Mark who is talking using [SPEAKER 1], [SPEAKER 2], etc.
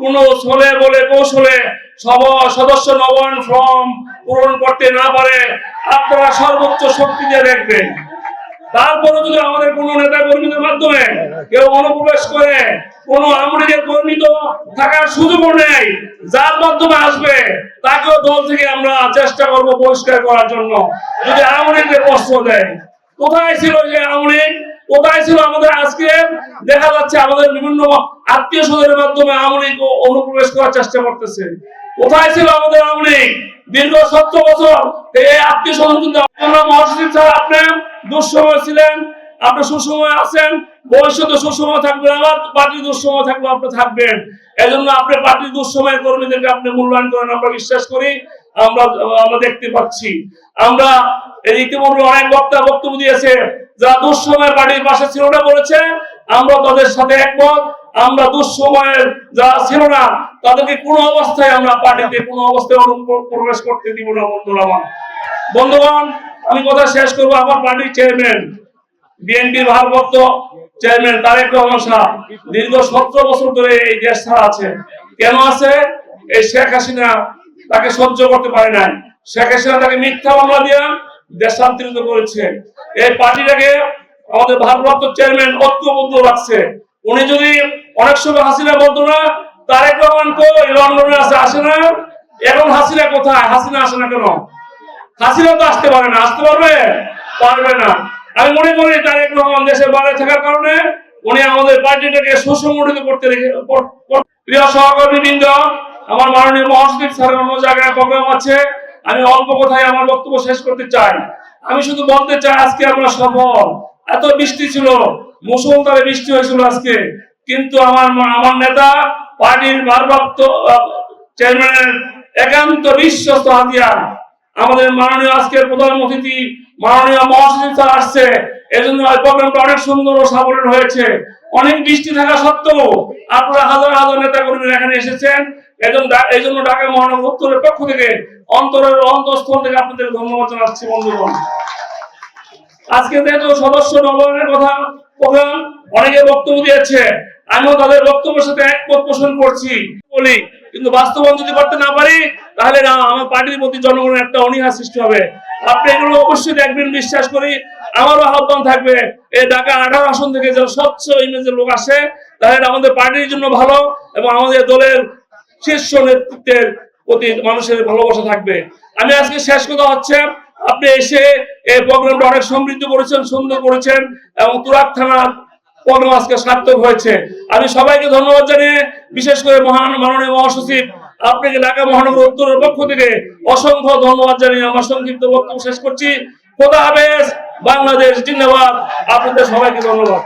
[SPEAKER 1] কোন ছলে বলে কৌশলে সব সদস্য নবায়ন ফর্ম পূরণ করতে না পারে, আপনারা সর্বোচ্চ শক্তি দিয়ে দেখবেন। তারপরে যদি আমাদের কোন নেতা কর্মীদের মাধ্যমে কেউ অনুপ্রবেশ করে, কোন কর্মী তো থাকার নেই, যার মাধ্যমে আসবে, তাকেও দল থেকে আমরা চেষ্টা করব পরিষ্কার করার জন্য। যদি আমলিগের প্রশ্ন দেয়, কোথায় ছিল যে আমলিগ কোথায় ছিল আমাদের আজকে? দেখা যাচ্ছে আমাদের বিভিন্ন আত্মীয় স্বজনের মাধ্যমে অনুপ্রবেশ করার চেষ্টা করতেছে। কোথায় ছিল আমাদের দীর্ঘ সত্তর বছর এই আত্মীয় স্বজন কিন্তু মহাসচিব স্যার, আপনি দুঃসময় ছিলেন, আপনি সুসময় আছেন, ভবিষ্যতে সুসময় থাকবেন আবার পার্টির দুঃসময় থাকলে আপনি থাকবেন। আপনি পার্টির দুঃসময়ের কর্মীদেরকে আপনি মূল্যায়ন করেন, আমরা বিশ্বাস করি, আমরা আমরা দেখতে পাচ্ছি। আমরা ইতিমধ্যে অনেক বক্তা বক্তব্য দিয়েছে, যারা দুঃসময় পার্টির পাশে ছিল না বলেছে, আমরা তাদের সাথে একমত আমরা দুঃসময়ের যারা ছিল না, তাদেরকে কোনো অবস্থায় আমরা পার্টিতে, কোনো অবস্থায় প্রবেশ করতে দিব না বন্ধুরা আমার বন্ধুগণ, আমি কথা শেষ করব। আমার পার্টির চেয়ারম্যান, বিএনপির ভারপ্রাপ্ত চেয়ারম্যান তারেক রহমান সাহেব দীর্ঘ সতেরো বছর ধরে এই দেশ ছাড়া আছে। কেন আছে? এই শেখ হাসিনা তাকে সহ্য করতে পারে নাই। শেখ হাসিনা তাকে মিথ্যা মামলা দিয়ে দেশান্তরিত করেছে। এই পার্টিটাকে আমাদের ভারপ্রাপ্ত চেয়ারম্যান ঐক্যবদ্ধ রাখছে। উনি যদি অনেক সময় হাসিনা বলতো না তারেক রহমান কই লন্ডনে আছে, আসে না। এখন হাসিনা কোথায়? হাসিনা আসে না কেন? হাসিনা তো আসতে পারে না। আসতে পারবে? পারবে না। আমি মনে করি তারেক রহমান দেশের বাইরে থাকার কারণে উনি আমাদের পার্টিটাকে সুসংগঠিত করতে রেখে প্রিয় সহকর্মী বৃন্দ, আমার মাননীয় মহাসচিব স্যারের অন্য জায়গায় প্রোগ্রাম আছে। আমি অল্প কথায় আমার বক্তব্য শেষ করতে চাই। আমি শুধু বলতে চাই, আজকে আমরা সফল। এত বৃষ্টি ছিল। মুসলধারে বৃষ্টি হয়েছিল আজকে। কিন্তু আমার আমার নেতা, পার্টির ভারপ্রাপ্ত চেয়ারম্যানের একান্ত বিশ্বস্ত হাতিয়ার। আমাদের মাননীয় আজকের প্রধান অতিথি, মাননীয় মহাসচিব স্যার আসছে। এজন্য প্রোগ্রামটা অনেক সুন্দর ও সাবলীল হয়েছে। অনেক বৃষ্টি থাকা সত্ত্বেও আপনারা হাজার হাজার নেতা এখানে এসেছেন। এজন্য এই জন্য ঢাকা মহানগর উত্তরের পক্ষ থেকে অন্তরের অন্তঃস্থল থেকে আপনাদের ধন্যবাদ জানাচ্ছি, বন্ধুগণ। আজকে যেহেতু সদস্য নবায়নের কথা অনেকে বক্তব্য দিয়েছে। আমিও তাদের বক্তব্যের সাথে একমত পোষণ করছি, বলি। কিন্তু বাস্তবায়ন যদি করতে না পারি, তাহলে না, আমার পার্টির প্রতি জনগণের একটা অনীহা সৃষ্টি হবে। আপনি এগুলো অবশ্যই দেখবেন, বিশ্বাস করি, আমারও আহ্বান থাকবে এই ঢাকা আঠারো আসন থেকে যেন স্বচ্ছ ইমেজের লোক আসে, তাহলে আমাদের পার্টির জন্য ভালো এবং আমাদের দলের শীর্ষ নেতৃত্বের প্রতি মানুষের ভালোবাসা থাকবে। আমি আজকে শেষ কথা হচ্ছে, আপনি এসে এই প্রোগ্রামটা অনেক সমৃদ্ধ করেছেন, সুন্দর করেছেন এবং তুরাক থানার প্রোগ্রাম আজকে সার্থক হয়েছে। আমি সবাইকে ধন্যবাদ জানিয়ে বিশেষ করে মহান মাননীয় মহাসচিব, আপনাকে ঢাকা মহানগর উত্তরের পক্ষ থেকে অসংখ্য ধন্যবাদ জানিয়ে আমার সংক্ষিপ্ত বক্তব্য শেষ করছি। খোদা হাফেজ, বাংলাদেশ জিন্দাবাদ। আপনাদের সবাইকে ধন্যবাদ।